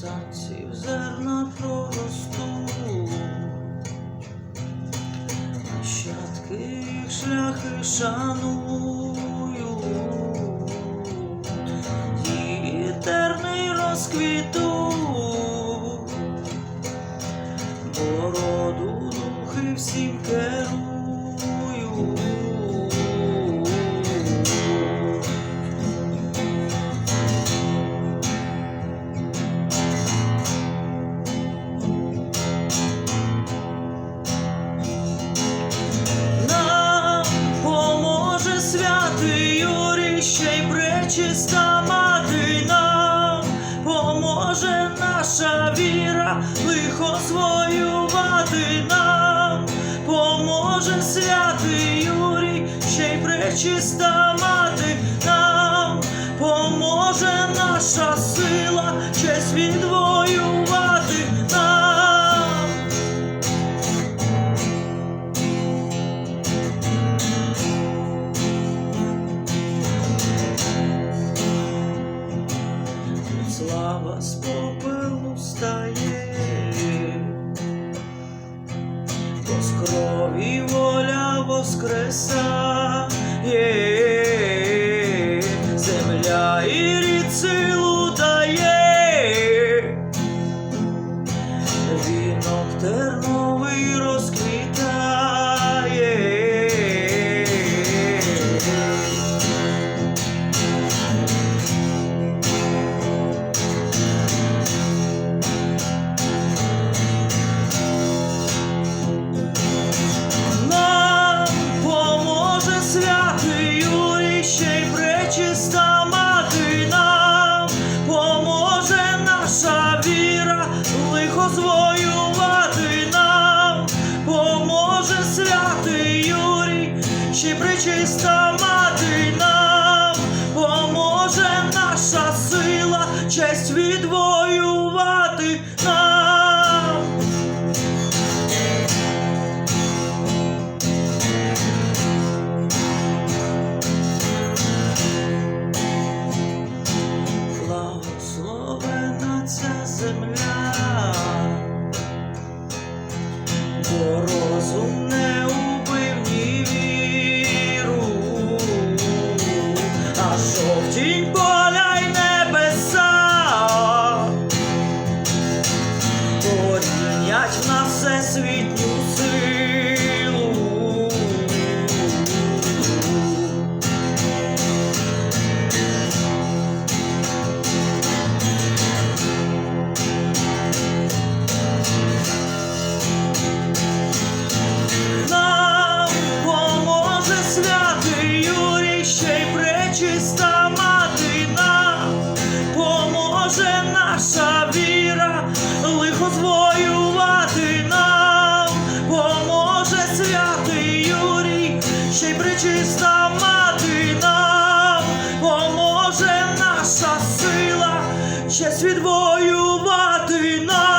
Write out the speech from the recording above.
повстанців зерна проростуть, нащадки їх шляхи шанують, дії терний розквітуть, бороду духи всім керують. Пречиста мати нам, поможе наша сила, честь відвоювати нам. слава з попелу стає, бо з крові воскресає, земля і рід силу вінок терновий you жовтінь поля й небеса, порівнять на всесвітню силу. Нам поможе святий відвоювати на.